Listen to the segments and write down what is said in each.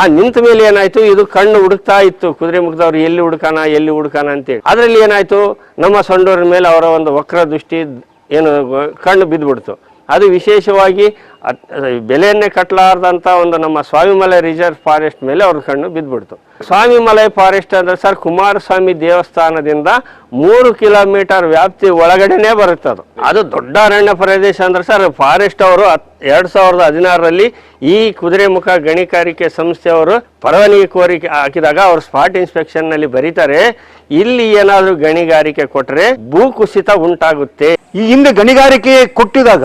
ಆ ನಿಂತ ಮೇಲೆ ಏನಾಯ್ತು? ಇದು ಕಣ್ಣು ಹುಡುಕ್ತಾ ಇತ್ತು. ಕುದುರೆ ಮುಖದವ್ರು ಎಲ್ಲಿ ಹುಡುಕಾನ ಎಲ್ಲಿ ಹುಡುಕಾನ ಅಂತೇಳಿ. ಅದರಲ್ಲಿ ಏನಾಯ್ತು? ನಮ್ಮ ಸೊಂಡೋರ ಮೇಲೆ ಅವರ ಒಂದು ವಕ್ರ ದೃಷ್ಟಿ ಏನು, ಕಣ್ಣು ಬಿದ್ದುಬಿಡ್ತು. ಅದು ವಿಶೇಷವಾಗಿ ಬೆಲೆಯನ್ನೇ ಕಟ್ಟಲಾರ್ದಂಥ ಒಂದು ನಮ್ಮ ಸ್ವಾಮಿಮಲೆ ರಿಸರ್ವ್ ಫಾರೆಸ್ಟ್ ಮೇಲೆ ಅವ್ರ ಕಣ್ಣು ಬಿದ್ದುಬಿಡ್ತು ಸ್ವಾಮಿಮಲೆ ಫಾರೆಸ್ಟ್ ಅಂದ್ರೆ ಸರ್ ಕುಮಾರಸ್ವಾಮಿ ದೇವಸ್ಥಾನದಿಂದ ಮೂರು ಕಿಲೋಮೀಟರ್ ವ್ಯಾಪ್ತಿ ಒಳಗಡೆನೆ ಬರುತ್ತೆ ಅದು. ಅದು ದೊಡ್ಡ ಅರಣ್ಯ ಪ್ರದೇಶ ಅಂದ್ರೆ ಸರ್ ಫಾರೆಸ್ಟ್ ಅವರು ಎರಡ್ ಸಾವಿರದ ಹದಿನಾರರಲ್ಲಿ ಈ ಕುದುರೆಮುಖ ಗಣಿಗಾರಿಕೆ ಸಂಸ್ಥೆಯವರು ಪರವಾನಗಿ ಕೋರಿಕೆ ಹಾಕಿದಾಗ ಅವರು ಸ್ಪಾಟ್ ಇನ್ಸ್ಪೆಕ್ಷನ್ನಲ್ಲಿ ಬರೀತಾರೆ, ಇಲ್ಲಿ ಏನಾದರೂ ಗಣಿಗಾರಿಕೆ ಕೊಟ್ಟರೆ ಭೂಕುಸಿತ ಉಂಟಾಗುತ್ತೆ. ಈ ಹಿಂದೆ ಗಣಿಗಾರಿಕೆ ಕೊಟ್ಟಿದಾಗ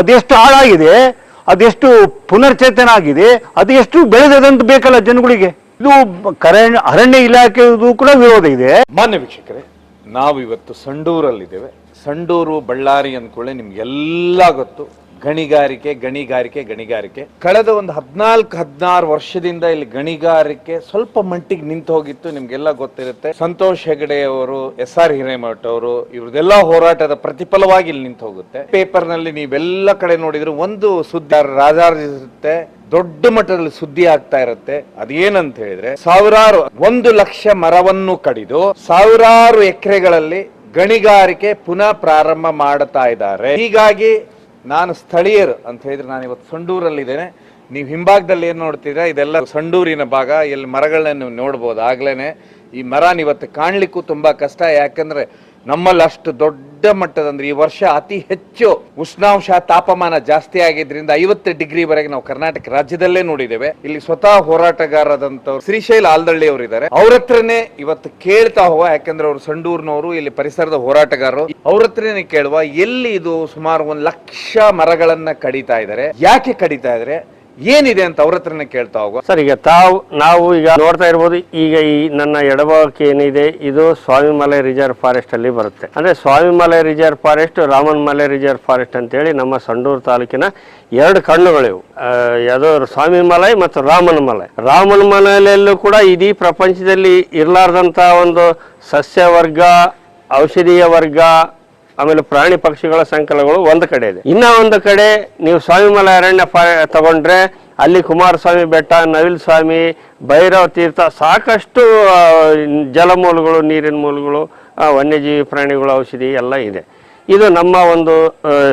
ಅದೆಷ್ಟು ಹಾಳಾಗಿದೆ? ಅದೆಷ್ಟು ಪುನರ್ಚೇತನ ಆಗಿದೆ ಅದು ಎಷ್ಟು ಬೇಕಲ್ಲ ಜನಗಳಿಗೆ? ಇದು ಕರಣ್ಯ ಅರಣ್ಯ ಇಲಾಖೆ ಕೂಡ ವಿರೋಧ ಇದೆ. ಮಾನ್ಯ ವೀಕ್ಷಕರೇ ನಾವು ಇವತ್ತು ಸಂಡೂರಲ್ಲಿದ್ದೇವೆ. ಸಂಡೂರು ಬಳ್ಳಾರಿ ಅಂದ್ಕೊಳ್ಳಿ ನಿಮ್ಗೆಲ್ಲ ಗೊತ್ತು. ಗಣಿಗಾರಿಕೆ ಗಣಿಗಾರಿಕೆ ಗಣಿಗಾರಿಕೆ. ಕಳೆದ ಒಂದು ಹದಿನಾಲ್ಕು, ಹದಿನಾರು ವರ್ಷದಿಂದ ಇಲ್ಲಿ ಗಣಿಗಾರಿಕೆ ಸ್ವಲ್ಪ ಮಟ್ಟಿಗೆ ನಿಂತು ಹೋಗಿತ್ತು, ನಿಮ್ಗೆಲ್ಲ ಗೊತ್ತಿರುತ್ತೆ. ಸಂತೋಷ್ ಹೆಗಡೆ ಅವರು ಎಸ್ ಆರ್ ಹಿರೇಮಠ ಅವರು ಇವ್ರದೆಲ್ಲ ಹೋರಾಟದ ಪ್ರತಿಫಲವಾಗಿ ಇಲ್ಲಿ ನಿಂತು ಹೋಗುತ್ತೆ. ಪೇಪರ್ನಲ್ಲಿ ನೀವೆಲ್ಲ ಕಡೆ ನೋಡಿದ್ರು ಒಂದು ಸುದ್ದಿ ರಾಜಾರ್ಜಿಸುತ್ತೆ ದೊಡ್ಡ ಮಟ್ಟದಲ್ಲಿ ಸುದ್ದಿ ಆಗ್ತಾ ಇರುತ್ತೆ. ಅದೇನಂತ ಹೇಳಿದ್ರೆ, ಸಾವಿರಾರು, ಒಂದು ಲಕ್ಷ ಮರವನ್ನು ಕಡಿದು ಸಾವಿರಾರು ಎಕರೆಗಳಲ್ಲಿ ಗಣಿಗಾರಿಕೆ ಪುನಃ ಪ್ರಾರಂಭ ಮಾಡ್ತಾ ಇದ್ದಾರೆ. ಹೀಗಾಗಿ ನಾನು ಸ್ಥಳೀಯರು ಅಂತ ಹೇಳಿದ್ರೆ ನಾನು ಇವತ್ತು ಸಂಡೂರಲ್ಲಿದ್ದೇನೆ. ನೀವು ಹಿಂಭಾಗದಲ್ಲಿ ಏನು ನೋಡ್ತೀರಾ, ಇದೆಲ್ಲ ಸಂಡೂರಿನ ಭಾಗ. ಇಲ್ಲಿ ಮರಗಳನ್ನ ನೀವು ನೋಡ್ಬೋದು. ಆಗ್ಲೇ ಈ ಮರ ಇವತ್ತು ಕಾಣಲಿಕ್ಕೂ ತುಂಬಾ ಕಷ್ಟ. ಯಾಕಂದ್ರೆ ನಮ್ಮಲ್ಲಿ ಅಷ್ಟು ದೊಡ್ಡ ಮಟ್ಟದ ಅಂದ್ರೆ ಈ ವರ್ಷ ಅತಿ ಹೆಚ್ಚು ಉಷ್ಣಾಂಶ ತಾಪಮಾನ ಜಾಸ್ತಿ ಆಗಿದ್ರಿಂದ ಐವತ್ತು ಡಿಗ್ರಿ ವರೆಗೆ ನಾವು ಕರ್ನಾಟಕ ರಾಜ್ಯದಲ್ಲೇ ನೋಡಿದ್ದೇವೆ. ಇಲ್ಲಿ ಸ್ವತಃ ಹೋರಾಟಗಾರದಂತವ್ರು ಶ್ರೀಶೈಲ ಆಲ್ದಳ್ಳಿ ಅವರು ಇದ್ದಾರೆ ಅವ್ರ ಹತ್ರನೇ ಇವತ್ತು ಕೇಳ್ತಾ ಹೋಗುವ, ಯಾಕಂದ್ರೆ ಅವರು ಸಂಡೂರ್ನವರು, ಇಲ್ಲಿ ಪರಿಸರದ ಹೋರಾಟಗಾರರು. ಅವ್ರ ಹತ್ರನೇ ಕೇಳುವ, ಎಲ್ಲಿ ಇದು ಸುಮಾರು ಒಂದು ಲಕ್ಷ ಮರಗಳನ್ನ ಕಡಿತಾ ಇದ್ದಾರೆ. ಯಾಕೆ ಕಡಿತಾ ಇದ್ದಾರೆ? ಏನಿದೆ ಅಂತ ಅವ್ರ ಹತ್ರನೇ ಕೇಳ್ತಾ ಹೋಗುವ ಸರ್, ಈಗ ತಾವು, ನಾವು ಈಗ ನೋಡ್ತಾ ಇರ್ಬೋದು, ಈಗ ಈ ನನ್ನ ಎಡಭಾಗಕ್ಕೆ ಏನಿದೆ, ಇದು ಸ್ವಾಮಿಮಲೆ ರಿಸರ್ವ್ ಫಾರೆಸ್ಟ್ ಅಲ್ಲಿ ಬರುತ್ತೆ. ಅಂದ್ರೆ Swamimale reserve forest Ramanmale reserve forest ಅಂತೇಳಿ ನಮ್ಮ ಸಂಡೂರು ತಾಲೂಕಿನ ಎರಡು ಕಣ್ಣುಗಳಿವು ಯಾವುದೋ ಸ್ವಾಮಿಮಲೈ ಮತ್ತು ರಾಮನ ಮಲೆ ರಾಮನ ಮಲೆಯಲ್ಲೂ ಕೂಡ ಇಡೀ ಪ್ರಪಂಚದಲ್ಲಿ ಇರಲಾರ್ದಂತ ಒಂದು ಸಸ್ಯ ವರ್ಗ ಔಷಧೀಯ ವರ್ಗ ಆಮೇಲೆ ಪ್ರಾಣಿ ಪಕ್ಷಿಗಳ ಸಂಕಲಗಳು ಒಂದು ಕಡೆ ಇದೆ. ಇನ್ನ ಒಂದು ಕಡೆ ನೀವು ಸ್ವಾಮಿಮಲ ಅರಣ್ಯ ತಗೊಂಡ್ರೆ ಅಲ್ಲಿ ಕುಮಾರಸ್ವಾಮಿ ಬೆಟ್ಟ, ನವಿಲ್ ಸ್ವಾಮಿ, ಭೈರವ ತೀರ್ಥ ಸಾಕಷ್ಟು ಜಲಮೂಲಗಳು, ನೀರಿನ ಮೂಲಗಳು ವನ್ಯಜೀವಿ ಪ್ರಾಣಿಗಳು, ಔಷಧಿ ಎಲ್ಲ ಇದೆ. ಇದು ನಮ್ಮ ಒಂದು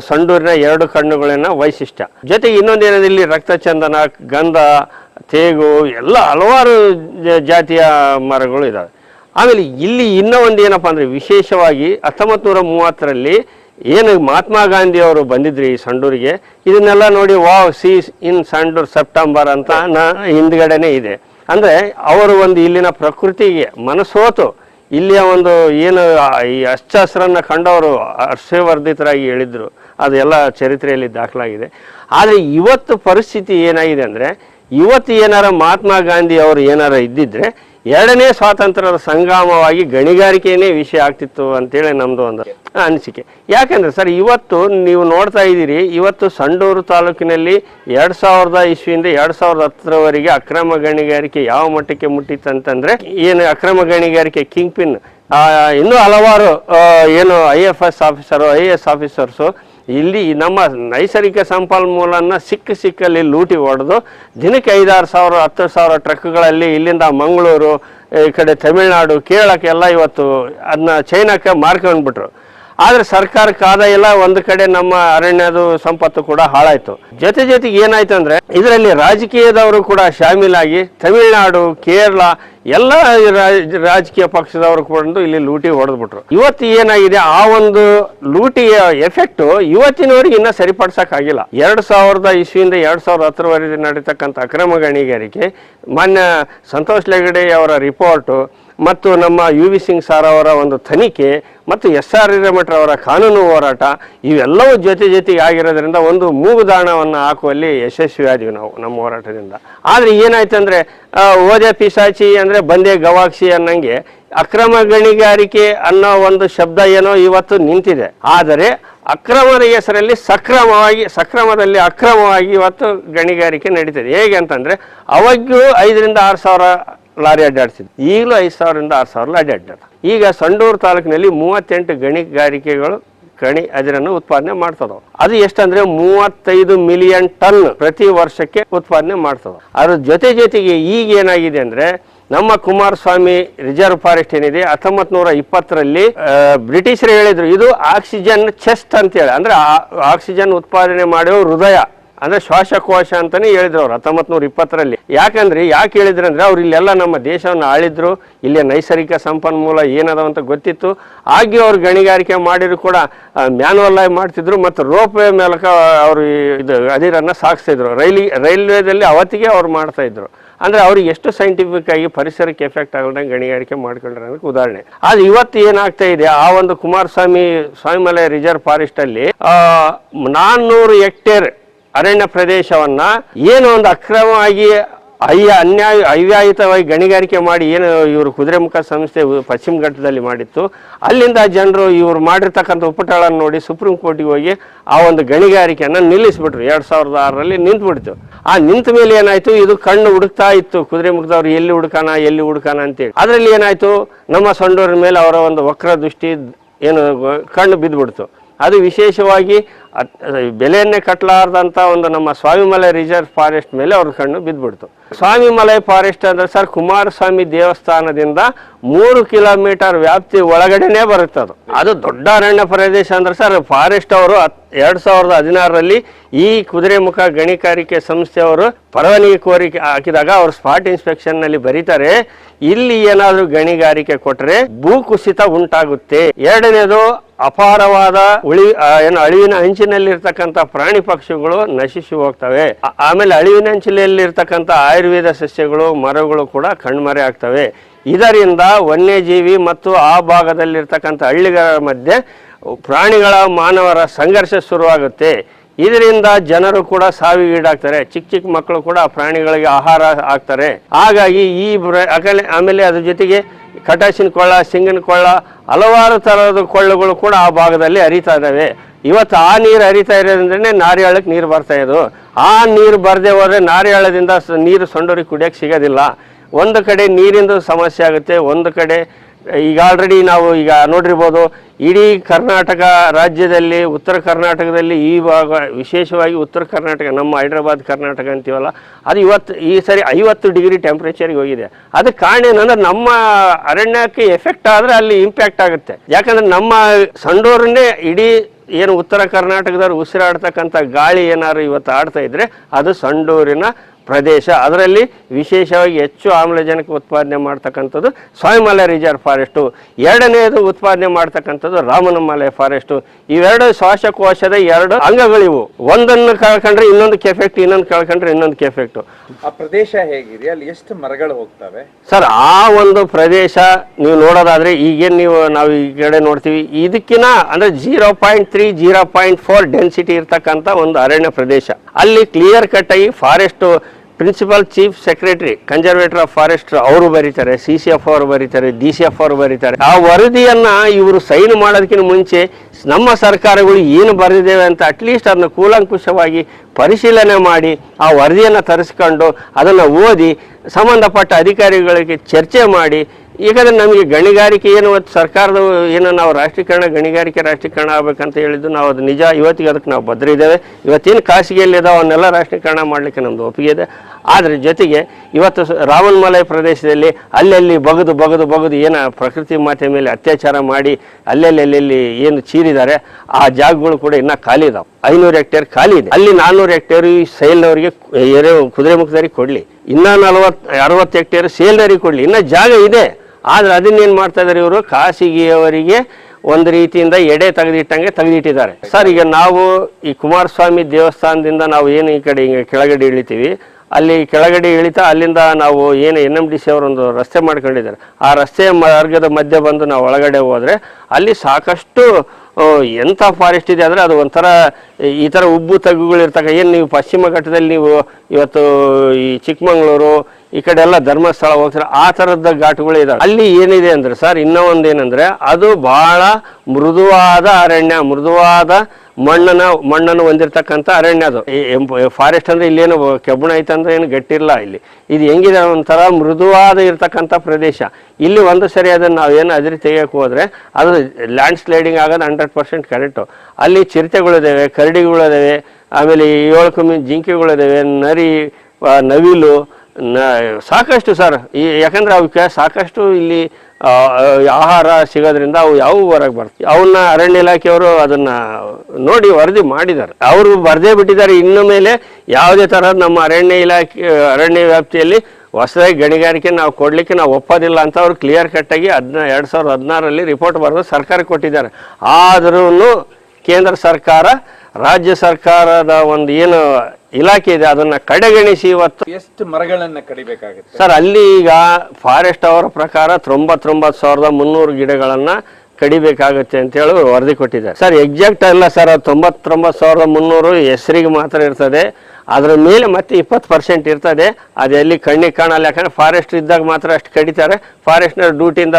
ಸಂಡೂರಿನ ಎರಡು ಕಣ್ಣುಗಳನ್ನ ವೈಶಿಷ್ಟ್ಯ. ಜೊತೆಗೆ ಇನ್ನೊಂದೇನಿದೆ ಇಲ್ಲಿ ರಕ್ತಚಂದನ, ಗಂಧ, ತೇಗು, ಎಲ್ಲ ಹಲವಾರು ಜಾತಿಯ ಮರಗಳು ಇದ್ದಾವೆ ಆಮೇಲೆ ಇಲ್ಲಿ ಇನ್ನೂ ಒಂದು ಏನಪ್ಪ ಅಂದರೆ ವಿಶೇಷವಾಗಿ ಹತ್ತೊಂಬತ್ತು ನೂರ ಮೂವತ್ತರಲ್ಲಿ ಏನು ಮಹಾತ್ಮ ಗಾಂಧಿ ಅವರು ಬಂದಿದ್ರು ಈ ಸಂಡೂರಿಗೆ, ಇದನ್ನೆಲ್ಲ ನೋಡಿ wow, see in Sandur September ಅಂತ ನಾ ಹಿಂದ್ಗಡೆನೇ ಇದೆ. ಅಂದರೆ ಅವರು ಒಂದು ಇಲ್ಲಿನ ಪ್ರಕೃತಿಗೆ ಮನಸ್ಸೋತು ಇಲ್ಲಿಯ ಒಂದು ಏನು ಈ ಹಚ್ಚ ಹಸಿರನ್ನು ಕಂಡವರು ಹರ್ಷವರ್ಧಿತರಾಗಿ ಹೇಳಿದ್ರು, ಅದೆಲ್ಲ ಚರಿತ್ರೆಯಲ್ಲಿ ದಾಖಲಾಗಿದೆ. ಆದರೆ ಇವತ್ತು ಪರಿಸ್ಥಿತಿ ಏನಾಗಿದೆ ಅಂದರೆ, ಇವತ್ತು ಏನಾರ ಮಹಾತ್ಮ ಗಾಂಧಿ ಅವರು ಏನಾರ ಇದ್ದಿದ್ರೆ ಎರಡನೇ ಸ್ವಾತಂತ್ರ್ಯದ ಸಂಗ್ರಾಮವಾಗಿ ಗಣಿಗಾರಿಕೆಯೇ ವಿಷಯ ಆಗ್ತಿತ್ತು ಅಂತೇಳಿ ನಮ್ಮದು ಒಂದು ಅನಿಸಿಕೆ. ಯಾಕೆಂದರೆ ಸರ್, ಇವತ್ತು ನೀವು ನೋಡ್ತಾ ಇದ್ದೀರಿ, ಇವತ್ತು ಸಂಡೂರು ತಾಲೂಕಿನಲ್ಲಿ ಎರಡು ಸಾವಿರದ ಇಸ್ವಿಯಿಂದ ಎರಡು ಸಾವಿರದ ಹತ್ತರವರೆಗೆ ಅಕ್ರಮ ಗಣಿಗಾರಿಕೆ ಯಾವ ಮಟ್ಟಕ್ಕೆ ಮುಟ್ಟಿತ್ತು ಅಂತಂದರೆ ಏನು ಅಕ್ರಮ ಗಣಿಗಾರಿಕೆ ಕಿಂಗ್ ಪಿನ್ ಇನ್ನೂ ಹಲವಾರು ಏನು I F S officer I A S officers ಇಲ್ಲಿ ನಮ್ಮ ನೈಸರ್ಗಿಕ ಸಂಪನ್ಮೂಲನ ಸಿಕ್ಕ ಸಿಕ್ಕಲ್ಲಿ ಲೂಟಿ ಹೊಡೆದು ದಿನಕ್ಕೆ ಐದಾರು ಸಾವಿರ, ಹತ್ತು ಸಾವಿರ ಟ್ರಕ್ಗಳಲ್ಲಿ ಇಲ್ಲಿಂದ ಮಂಗಳೂರು, ಈ ಕಡೆ ತಮಿಳುನಾಡು, ಕೇರಳಕ್ಕೆಲ್ಲ ಇವತ್ತು ಅದನ್ನ ಚೈನಾಕ್ಕೆ ಮಾರ್ಕೊಂಡ್ಬಿಟ್ರು ಆದರೆ ಸರ್ಕಾರಕ್ಕೆ ಆದಾಯ ಇಲ್ಲ, ಒಂದು ಕಡೆ ನಮ್ಮ ಅರಣ್ಯದ ಸಂಪತ್ತು ಕೂಡ ಹಾಳಾಯಿತು. ಜೊತೆ ಜೊತೆಗೆ ಏನಾಯ್ತು ಅಂದ್ರೆ, ಇದರಲ್ಲಿ ರಾಜಕೀಯದವರು ಕೂಡ ಶಾಮೀಲಾಗಿ ತಮಿಳುನಾಡು, ಕೇರಳ, ಎಲ್ಲ ರಾಜ್- ರಾಜಕೀಯ ಪಕ್ಷದವರು ಕೂಡ ಇಲ್ಲಿ ಲೂಟಿ ಹೊಡೆದ್ಬಿಟ್ರು. ಇವತ್ತು ಏನಾಗಿದೆ, ಆ ಒಂದು ಲೂಟಿಯ ಎಫೆಕ್ಟ್ ಇವತ್ತಿನವರಿಗೆ ಇನ್ನ ಸರಿಪಡಿಸೋಕ್ಕಾಗಿಲ್ಲ ಎರಡು ಸಾವಿರದ ಇಸ್ವಿಯಿಂದ ಎರಡು ಸಾವಿರದ ಹತ್ತರವರೆಗೆ ನಡೀತಕ್ಕಂಥ ಅಕ್ರಮ ಗಣಿಗಾರಿಕೆ, ಮಾನ್ಯ ಸಂತೋಷ್ ಲೆಗಡೆ ಅವರ ರಿಪೋರ್ಟು ಮತ್ತು ನಮ್ಮ ಯು ವಿ ಸಿಂಗ್ ಸಾರ್ ಅವರ ಒಂದು ತನಿಖೆ ಮತ್ತು ಎಸ್ ಆರ್ ಹಿರೇಮಠ ಅವರ ಕಾನೂನು ಹೋರಾಟ, ಇವೆಲ್ಲವೂ ಜೊತೆ ಜೊತೆಗೆ ಆಗಿರೋದ್ರಿಂದ ಒಂದು ಮೂಗುದಾಣವನ್ನು ಹಾಕುವಲ್ಲಿ ಯಶಸ್ವಿಯಾದೀವಿ ನಾವು ನಮ್ಮ ಹೋರಾಟದಿಂದ. ಆದರೆ ಏನಾಯ್ತು ಅಂದರೆ ಓದೆ ಪಿಸಾಚಿ ಅಂದರೆ ಬಂದೆ ಗವಾಕ್ಷಿ ಅನ್ನಂಗೆ ಅಕ್ರಮ ಗಣಿಗಾರಿಕೆ ಅನ್ನೋ ಒಂದು ಶಬ್ದ ಏನೋ ಇವತ್ತು ನಿಂತಿದೆ. ಆದರೆ ಅಕ್ರಮದ ಹೆಸರಲ್ಲಿ ಸಕ್ರಮವಾಗಿ, ಸಕ್ರಮದಲ್ಲಿ ಅಕ್ರಮವಾಗಿ ಇವತ್ತು ಗಣಿಗಾರಿಕೆ ನಡೀತದೆ. ಹೇಗೆ ಅಂತಂದರೆ ಅವಾಗ್ಯೂ ಐದರಿಂದ ಆರು ಸಾವಿರ ಲಾರಿ ಅಡ್ಡಾಡ್ತಿದ್ವಿ ಈಗಲೂ ಐದು ಸಾವಿರದಿಂದ ಆರು ಸಾವಿರ ಲಾರಿ ಅಡ್ಡಾಡ ಈಗ ಸಂಡೂರು ತಾಲೂಕಿನಲ್ಲಿ ಮೂವತ್ತೆಂಟು ಗಣಿಗಾರಿಕೆಗಳು ಗಣಿ ಅದಿರನ್ನು ಉತ್ಪಾದನೆ ಮಾಡ್ತದ ಅದು ಎಷ್ಟಂದ್ರೆ ಮೂವತ್ತೈದು ಮಿಲಿಯನ್ ಟನ್ ಪ್ರತಿ ವರ್ಷಕ್ಕೆ ಉತ್ಪಾದನೆ ಮಾಡ್ತದ ಅದ್ರ ಜೊತೆ ಜೊತೆಗೆ ಈಗ ಏನಾಗಿದೆ ಅಂದ್ರೆ ನಮ್ಮ ಕುಮಾರಸ್ವಾಮಿ ರಿಸರ್ವ್ ಫಾರೆಸ್ಟ್ ಏನಿದೆ ಹತ್ತೊಂಬತ್ ನೂರ ಇಪ್ಪತ್ತರಲ್ಲಿ ಬ್ರಿಟಿಷರು ಹೇಳಿದ್ರು, ಇದು ಆಕ್ಸಿಜನ್ ಚೆಸ್ಟ್ ಅಂತ ಹೇಳಿ ಅಂದ್ರೆ ಆಕ್ಸಿಜನ್ ಉತ್ಪಾದನೆ ಮಾಡುವ ಹೃದಯ. ಅಂದ್ರೆ ಶ್ವಾಸಕೋಶ ಅಂತಾನೆ ಹೇಳಿದ್ರು ಅವ್ರು ಹತ್ತೊಂಬತ್ತು ನೂರ ಇಪ್ಪತ್ತರಲ್ಲಿ. ಯಾಕಂದ್ರೆ ಯಾಕೆ ಹೇಳಿದ್ರು ಅಂದ್ರೆ ಅವ್ರು ಇಲ್ಲೆಲ್ಲ ನಮ್ಮ ದೇಶವನ್ನು ಆಳಿದ್ರು ಇಲ್ಲಿ ನೈಸರ್ಗಿಕ ಸಂಪನ್ಮೂಲ ಏನದ ಅಂತ ಗೊತ್ತಿತ್ತು. ಹಾಗೆ ಅವ್ರು ಗಣಿಗಾರಿಕೆ ಮಾಡಿದ್ರು ಕೂಡ ಮ್ಯಾನುವಲ್ ಆಗಿ ಮಾಡ್ತಿದ್ರು ಮತ್ತು ರೋಪ್ವೇ ಮೂಲಕ ಅವರು ಇದು ಅದಿರನ್ನ ಸಾಗಿಸ್ತಿದ್ರು ರೈಲಿ ರೈಲ್ವೇದಲ್ಲಿ ಅವತ್ತಿಗೆ ಅವ್ರು ಮಾಡ್ತಾ ಇದ್ರು. ಅಂದ್ರೆ ಅವ್ರಿಗೆ ಎಷ್ಟು ಸೈಂಟಿಫಿಕ್ ಆಗಿ ಪರಿಸರಕ್ಕೆ ಎಫೆಕ್ಟ್ ಆಗಲ್ದಂಗೆ ಗಣಿಗಾರಿಕೆ ಮಾಡ್ಕೊಂಡ್ರೆ ಅನ್ನೋಕೆ ಉದಾಹರಣೆ. ಅದು ಇವತ್ತು ಏನಾಗ್ತಾ ಇದೆ ಆ ಒಂದು ಕುಮಾರಸ್ವಾಮಿ ಸ್ವಾಮಿಮಲೆ ರಿಸರ್ವ್ ಫಾರೆಸ್ಟ್ ಅಲ್ಲಿ ಆ, ನಾನ್ನೂರು ಹೆಕ್ಟೇರ್ ಅರಣ್ಯ ಪ್ರದೇಶವನ್ನ ಏನು ಒಂದು ಅಕ್ರಮವಾಗಿ ಅಯ್ಯ ಅನ್ಯಾಯ ಅವ್ಯಾಹಿತವಾಗಿ ಗಣಿಗಾರಿಕೆ ಮಾಡಿ ಏನು ಇವರು ಕುದುರೆಮುಖ ಸಂಸ್ಥೆ ಪಶ್ಚಿಮ ಘಟ್ಟದಲ್ಲಿ ಮಾಡಿತ್ತು. ಅಲ್ಲಿಂದ ಜನರು ಇವರು ಮಾಡಿರ್ತಕ್ಕಂಥ ಉಪಟಳನ್ನು ನೋಡಿ ಸುಪ್ರೀಂ ಕೋರ್ಟಿಗೆ ಹೋಗಿ ಆ ಒಂದು ಗಣಿಗಾರಿಕೆಯನ್ನು ನಿಲ್ಲಿಸ್ಬಿಟ್ರು. ಎರಡು ಸಾವಿರದ ಆರರಲ್ಲಿ ನಿಂತ್ಬಿಡ್ತು. ಆ ನಿಂತ ಮೇಲೆ ಏನಾಯ್ತು? ಇದು ಕಣ್ಣು ಹುಡುಕ್ತಾ ಇತ್ತು. ಕುದುರೆಮುಖದವ್ರು ಎಲ್ಲಿ ಹುಡುಕಾನ ಎಲ್ಲಿ ಹುಡುಕಾನ ಅಂತೇಳಿ. ಅದರಲ್ಲಿ ಏನಾಯ್ತು? ನಮ್ಮ ಸೊಂಡೂರಿನ ಮೇಲೆ ಅವರ ಒಂದು ವಕ್ರ ದೃಷ್ಟಿ ಏನು ಕಣ್ಣು ಬಿದ್ದುಬಿಡ್ತು ಅದು ವಿಶೇಷವಾಗಿ ಬೆಲೆಯನ್ನೇ ಕಟ್ಟಲಾರ್ದಂಥ ಒಂದು ನಮ್ಮ ಸ್ವಾಮಿಮಲೆ ರಿಸರ್ವ್ ಫಾರೆಸ್ಟ್ ಮೇಲೆ ಅವ್ರ ಕಣ್ಣು ಬಿದ್ದುಬಿಡ್ತು ಸ್ವಾಮಿಮಲೆ ಫಾರೆಸ್ಟ್ ಅಂದರೆ ಸರ್ ಕುಮಾರಸ್ವಾಮಿ ದೇವಸ್ಥಾನದಿಂದ ಮೂರು ಕಿಲೋಮೀಟರ್ ವ್ಯಾಪ್ತಿ ಒಳಗಡೆನೇ ಬರುತ್ತೆ ಅದು. ಅದು ದೊಡ್ಡ ಅರಣ್ಯ ಪ್ರದೇಶ ಅಂದರೆ ಸರ್ ಫಾರೆಸ್ಟ್ ಅವರು ಎರಡು ಸಾವಿರದ ಹದಿನಾರರಲ್ಲಿ ಈ ಕುದುರೆಮುಖ ಗಣಿಗಾರಿಕೆ ಸಂಸ್ಥೆಯವರು ಪರವಾನಗಿ ಕೋರಿಕೆ ಹಾಕಿದಾಗ ಅವರು ಸ್ಪಾಟ್ ಇನ್ಸ್ಪೆಕ್ಷನ್ನಲ್ಲಿ ಬರೀತಾರೆ, ಇಲ್ಲಿ ಏನಾದರೂ ಗಣಿಗಾರಿಕೆ ಕೊಟ್ಟರೆ ಭೂಕುಸಿತ ಉಂಟಾಗುತ್ತೆ. ಎರಡನೇದು ಅಪಾರವಾದ ಉಳಿ ಏನು ಅಳಿವಿನ ಅಂಚಿನಲ್ಲಿರ್ತಕ್ಕಂಥ ಪ್ರಾಣಿ ಪಕ್ಷಿಗಳು ನಶಿಸಿ ಹೋಗ್ತವೆ. ಆಮೇಲೆ ಅಳಿವಿನ ಅಂಚಿನಲ್ಲಿರ್ತಕ್ಕಂಥ ಆಯುರ್ವೇದ ಸಸ್ಯಗಳು, ಮರಗಳು ಕೂಡ ಕಣ್ಮರೆ ಆಗ್ತವೆ. ಇದರಿಂದ ವನ್ಯಜೀವಿ ಮತ್ತು ಆ ಭಾಗದಲ್ಲಿರ್ತಕ್ಕಂಥ ಹಳ್ಳಿಗಳ ಮಧ್ಯೆ ಪ್ರಾಣಿಗಳ ಮಾನವರ ಸಂಘರ್ಷ ಶುರುವಾಗುತ್ತೆ. ಇದರಿಂದ ಜನರು ಕೂಡ ಸಾವಿಗೀಡಾಗ್ತಾರೆ. ಚಿಕ್ಕ ಚಿಕ್ಕ ಮಕ್ಕಳು ಕೂಡ ಪ್ರಾಣಿಗಳಿಗೆ ಆಹಾರ ಆಗ್ತಾರೆ ಹಾಗಾಗಿ ಈ ಆಮೇಲೆ ಅದ್ರ ಜೊತೆಗೆ ಕಟಾಸಿನ ಕೊಳ್ಳ ಸಿಂಗನ ಕೊಳ್ಳ, ಹಲವಾರು ಥರದ ಕೊಳ್ಳಗಳು ಕೂಡ ಆ ಭಾಗದಲ್ಲಿ ಹರಿತಾ ಇದ್ದಾವೆ ಇವತ್ತು ಆ ನೀರು ಹರಿತಾ ಇರೋದ್ರಿಂದನೇ ನಾರಿಯಾಳಕ್ಕೆ ನೀರು ಬರ್ತಾ ಇದ್ದು ಆ ನೀರು ಬರದೇ ಹೋದರೆ ನಾರಿಯಾಳದಿಂದ ನೀರು ಸೊಂಡೂರಿಗೆ ಕುಡಿಯೋಕ್ಕೆ ಸಿಗೋದಿಲ್ಲ. ಒಂದು ಕಡೆ ನೀರಿಂದು ಸಮಸ್ಯೆ ಆಗುತ್ತೆ, ಒಂದು ಕಡೆ ಈಗ ಆಲ್ರೆಡಿ ನಾವು ಈಗ ನೋಡಿರ್ಬೋದು, ಇಡೀ ಕರ್ನಾಟಕ ರಾಜ್ಯದಲ್ಲಿ, ಉತ್ತರ ಕರ್ನಾಟಕದಲ್ಲಿ ಈ ಭಾಗ, ವಿಶೇಷವಾಗಿ ಉತ್ತರ ಕರ್ನಾಟಕ, ನಮ್ಮ ಹೈದ್ರಾಬಾದ್ ಕರ್ನಾಟಕ ಅಂತೀವಲ್ಲ, ಅದು ಇವತ್ತು, ಈ ಸರಿ ಐವತ್ತು ಡಿಗ್ರಿ ಟೆಂಪ್ರೇಚರ್ಗೆ ಹೋಗಿದೆ. ಅದಕ್ಕೆ ಕಾರಣ ಏನಂದ್ರೆ ನಮ್ಮ ಅರಣ್ಯಕ್ಕೆ ಎಫೆಕ್ಟ್ ಆದರೆ ಅಲ್ಲಿ ಇಂಪ್ಯಾಕ್ಟ್ ಆಗುತ್ತೆ. ಯಾಕಂದ್ರೆ ನಮ್ಮ ಸಂಡೂರನ್ನೇ ಇಡೀ ಏನು ಉತ್ತರ ಕರ್ನಾಟಕದವ್ರು ಉಸಿರಾಡ್ತಕ್ಕಂಥ ಗಾಳಿ ಏನಾದ್ರು ಇವತ್ತು ಆಡ್ತಾ ಇದ್ರೆ, ಅದು ಸಂಡೂರಿನ ಪ್ರದೇಶ. ಅದರಲ್ಲಿ ವಿಶೇಷವಾಗಿ ಹೆಚ್ಚು ಆಮ್ಲಜನಕ ಉತ್ಪಾದನೆ ಮಾಡ್ತಕ್ಕಂಥದ್ದು ಸ್ವಾಮಿಮಲೆ ರಿಸರ್ವ್ ಫಾರೆಸ್ಟು. ಎರಡನೆಯದು ಉತ್ಪಾದನೆ ಮಾಡ್ತಕ್ಕಂಥದ್ದು ರಾಮನಮಲೆ ಫಾರೆಸ್ಟು. ಇವೆರಡು ಶ್ವಾಸಕೋಶದ ಎರಡು ಅಂಗಗಳಿವು. ಒಂದನ್ನು ಕಳ್ಕೊಂಡ್ರೆ ಇನ್ನೊಂದು ಕೆಫೆಕ್ಟ್ ಇನ್ನೊಂದು ಕಳ್ಕೊಂಡ್ರೆ ಇನ್ನೊಂದು ಕೆಫೆಕ್ಟು. ಆ ಪ್ರದೇಶ ಹೇಗಿದೆ? ಅಲ್ಲಿ ಎಷ್ಟು ಮರಗಳು ಹೋಗ್ತವೆ? ಸರ್ ಆ ಒಂದು ಪ್ರದೇಶ ನೀವು ನೋಡೋದಾದ್ರೆ ಈಗೇನು ನೀವು ನಾವು ಈ ಕಡೆ ನೋಡ್ತೀವಿ. ಇದಕ್ಕಿನ ಅಂದ್ರೆ zero point three zero point four density ಇರ್ತಕ್ಕಂಥ ಒಂದು ಅರಣ್ಯ ಪ್ರದೇಶ. ಅಲ್ಲಿ ಕ್ಲಿಯರ್ ಕಟ್ ಆಗಿ forest principal chief secretary conservator of forest ಅವರು ಬರೀತಾರೆ ಸಿ ಸಿ ಎಫ್ ಅವರು ಬರೀತಾರೆ ಡಿ ಸಿ ಎಫ್ ಅವರು ಬರೀತಾರೆ. ಆ ವರದಿಯನ್ನ ಇವರು ಸೈನ್ ಮಾಡೋದಕ್ಕಿಂತ ಮುಂಚೆ ನಮ್ಮ ಸರ್ಕಾರಗಳು ಏನು ಬರೆದಿದ್ದೇವೆ ಅಂತ ಅಟ್ಲೀಸ್ಟ್ ಅದನ್ನ ಕೂಲಂಕುಷವಾಗಿ ಪರಿಶೀಲನೆ ಮಾಡಿ, ಆ ವರದಿಯನ್ನು ತರಿಸ್ಕೊಂಡು ಅದನ್ನು ಓದಿ, ಸಂಬಂಧಪಟ್ಟ ಅಧಿಕಾರಿಗಳಿಗೆ ಚರ್ಚೆ ಮಾಡಿ ಯಾಕಂದ್ರೆ ನಮಗೆ ಗಣಿಗಾರಿಕೆ ಏನು, ಇವತ್ತು ಸರ್ಕಾರದ ಏನು ನಾವು ರಾಷ್ಟ್ರೀಕರಣ, ಗಣಿಗಾರಿಕೆ ರಾಷ್ಟ್ರೀಕರಣ ಆಗ್ಬೇಕಂತ ಹೇಳಿದ್ದು ನಾವು ಅದು ನಿಜ. ಇವತ್ತಿಗೆ ಅದಕ್ಕೆ ನಾವು ಭದ್ರ ಇದ್ದೇವೆ ಇವತ್ತೇನು ಖಾಸಗಿಯಲ್ಲಿದ್ದಾವೆ ಅವನ್ನೆಲ್ಲ ರಾಷ್ಟ್ರೀಕರಣ ಮಾಡಲಿಕ್ಕೆ ನಮ್ಮದು ಒಪ್ಪಿಗೆ ಇದೆ. ಆದರೆ ಜೊತೆಗೆ ಇವತ್ತು ರಾಮನ್ಮಲೈ ಪ್ರದೇಶದಲ್ಲಿ ಅಲ್ಲಲ್ಲಿ ಬಗದು ಬಗದು ಬಗದು ಏನು ಪ್ರಕೃತಿ ಮಾತೆ ಮೇಲೆ ಅತ್ಯಾಚಾರ ಮಾಡಿ ಅಲ್ಲಲ್ಲಿ ಏನು ಚೀರಿದ್ದಾರೆ, ಆ ಜಾಗಗಳು ಕೂಡ ಇನ್ನೂ ಖಾಲಿ ಇದಾವೆ. ಐನೂರು ಹೆಕ್ಟೇರ್ ಖಾಲಿ ಇದೆ. ಅಲ್ಲಿ ನಾನ್ನೂರು ಹೆಕ್ಟೇರ್ ಸೇಲ್ನವರಿಗೆ ಕುದುರೆ ಮುಖದವರಿಗೆ ಕೊಡಲಿ. ಇನ್ನೂ ನಲವತ್ತು, ಅರವತ್ತು ಹೆಕ್ಟೇರ್ ಸೇಲ್ನವರಿಗೆ ಕೊಡಲಿ. ಇನ್ನೂ ಜಾಗ ಇದೆ. ಆದರೆ ಅದನ್ನೇನು ಮಾಡ್ತಾ ಇದ್ದಾರೆ ಇವರು? ಖಾಸಗಿಯವರಿಗೆ ಒಂದು ರೀತಿಯಿಂದ ಎಡೆ ತೆಗೆದಿಟ್ಟಂಗೆ ತೆಗೆದಿಟ್ಟಿದ್ದಾರೆ. ಸರ್, ಈಗ ನಾವು ಈ ಕುಮಾರಸ್ವಾಮಿ ದೇವಸ್ಥಾನದಿಂದ ನಾವು ಏನು ಈ ಕಡೆ ಹಿಂಗೆ ಕೆಳಗಡೆ ಇಳಿತೀವಿ? ಅಲ್ಲಿ ಕೆಳಗಡೆ ಇಳಿತಾ ಅಲ್ಲಿಂದ ನಾವು ಏನು ಎನ್ ಎಂ ಡಿ ಸಿ ಅವರೊಂದು ರಸ್ತೆ ಮಾಡ್ಕೊಂಡಿದ್ದಾರೆ. ಆ ರಸ್ತೆಯ ಮಾರ್ಗದ ಮಧ್ಯೆ ಬಂದು ನಾವು ಒಳಗಡೆ ಹೋದರೆ ಅಲ್ಲಿ ಸಾಕಷ್ಟು ಎಂಥ ಫಾರೆಸ್ಟ್ ಇದೆ ಅಂದರೆ ಅದು ಒಂಥರ ಈ ಥರ ಉಬ್ಬು ತಗ್ಗುಗಳಿರ್ತಕ್ಕ. ಏನು ನೀವು ಪಶ್ಚಿಮ ಘಟ್ಟದಲ್ಲಿ ನೀವು ಇವತ್ತು ಈ ಚಿಕ್ಕಮಂಗ್ಳೂರು ಈ ಕಡೆ ಎಲ್ಲ ಧರ್ಮಸ್ಥಳ ಹೋಗ್ತಾರೆ, ಆ ಥರದ ಘಾಟುಗಳು ಇದಾವೆ. ಅಲ್ಲಿ ಏನಿದೆ ಅಂದ್ರೆ ಸರ್ ಇನ್ನೂ ಏನಂದ್ರೆ ಅದು ಬಹಳ ಮೃದುವಾದ ಅರಣ್ಯ, ಮೃದುವಾದ ಮಣ್ಣನ ಮಣ್ಣನ್ನು ಹೊಂದಿರತಕ್ಕಂಥ ಅರಣ್ಯ ಅದು. ಫಾರೆಸ್ಟ್ ಅಂದ್ರೆ ಇಲ್ಲೇನು ಕೆಬ್ಬಣ ಐತಂದ್ರೆ ಏನು ಗಟ್ಟಿಲ್ಲ ಇಲ್ಲಿ. ಇದು ಹೆಂಗಿದೆ ಒಂಥರ ಮೃದುವಾದ ಇರತಕ್ಕಂಥ ಪ್ರದೇಶ. ಇಲ್ಲಿ ಒಂದು ಸರಿ ಅದನ್ನು ನಾವೇನು ಅದ್ರಿ ತೆಗಿಯೋಕೆ ಹೋದ್ರೆ, ಅದು ಲ್ಯಾಂಡ್ ಸ್ಲೈಡಿಂಗ್ ಆಗೋದು ಹಂಡ್ರೆಡ್ ಪರ್ಸೆಂಟ್ ಕರೆಕ್ಟು ಅಲ್ಲಿ ಚಿರತೆಗಳಿದ್ದಾವೆ ಕರಡಿಗಳಿದ್ದಾವೆ ಆಮೇಲೆ ಏಳು ಕಮ್ಮಿ ಜಿಂಕೆಗಳಿದ್ದಾವೆ ನರಿ ನವಿಲು ಸಾಕಷ್ಟು ಸರ್, ಈ ಯಾಕಂದ್ರೆ ಅವಕ್ಕೆ ಸಾಕಷ್ಟು ಇಲ್ಲಿ ಆಹಾರ ಸಿಗೋದ್ರಿಂದ ಅವು ಯಾವ ಹೊರಗೆ ಬರ್ತವೆ ಅವನ್ನ ಅರಣ್ಯ ಇಲಾಖೆಯವರು ಅದನ್ನ ನೋಡಿ ವರದಿ ಮಾಡಿದ್ದಾರೆ. ಅವರು ಬರದೇ ಬಿಟ್ಟಿದ್ದಾರೆ. ಇನ್ನು ಮೇಲೆ ಯಾವುದೇ ಥರ ನಮ್ಮ ಅರಣ್ಯ ಇಲಾಖೆ, ಅರಣ್ಯ ವ್ಯಾಪ್ತಿಯಲ್ಲಿ ಹೊಸದಾಗಿ ಗಣಿಗಾರಿಕೆ ನಾವು ಕೊಡಲಿಕ್ಕೆ ನಾವು ಒಪ್ಪೋದಿಲ್ಲ ಅಂತ ಅವರು ಕ್ಲಿಯರ್ ಕಟ್ಟಾಗಿ ಹದಿನ, ಎರಡು ಸಾವಿರದ ಹದಿನಾರರಲ್ಲಿ ರಿಪೋರ್ಟ್ ಬರೆದು ಸರ್ಕಾರಕ್ಕೆ ಕೊಟ್ಟಿದ್ದಾರೆ. ಆದ್ರೂ ಕೇಂದ್ರ ಸರ್ಕಾರ, ರಾಜ್ಯ ಸರ್ಕಾರದ ಒಂದು ಏನು ಇಲಾಖೆ ಇದೆ ಅದನ್ನ ಕಡೆಗಣಿಸಿ ಇವತ್ತು. ಎಷ್ಟು ಮರಗಳನ್ನ ಕಡಿಬೇಕಾಗುತ್ತೆ? ಸರ್ ಅಲ್ಲಿ ಈಗ ಫಾರೆಸ್ಟ್ ಅವರ ಪ್ರಕಾರ ತೊಂಬತ್ತೊಂಬತ್ತು ಸಾವಿರದ ಮುನ್ನೂರು ಗಿಡಗಳನ್ನ ಕಡಿಬೇಕಾಗುತ್ತೆ ಅಂತ ಹೇಳಿ ವರದಿ ಕೊಟ್ಟಿದ್ದಾರೆ. ಸರ್ ಎಕ್ಸಾಕ್ಟ್ ಅಲ್ಲ ಸರ್ ತೊಂಬತ್ತೊಂಬತ್ತು ಸಾವಿರದ ಮುನ್ನೂರು ಹೆಸರಿಗೆ ಮಾತ್ರ ಇರ್ತದೆ. ಅದರ ಮೇಲೆ ಮತ್ತೆ ಇಪ್ಪತ್ತು ಪರ್ಸೆಂಟ್ ಇರ್ತದೆ. ಅದೆಲ್ಲಿ ಕಣ್ಣಿಗೆ ಕಾಣಲ್ಲ, ಯಾಕಂದ್ರೆ ಫಾರೆಸ್ಟ್ ಇದ್ದಾಗ ಮಾತ್ರ ಅಷ್ಟು ಕಡಿತಾರೆ. ಫಾರೆಸ್ಟ್ನ ಡ್ಯೂಟಿಯಿಂದ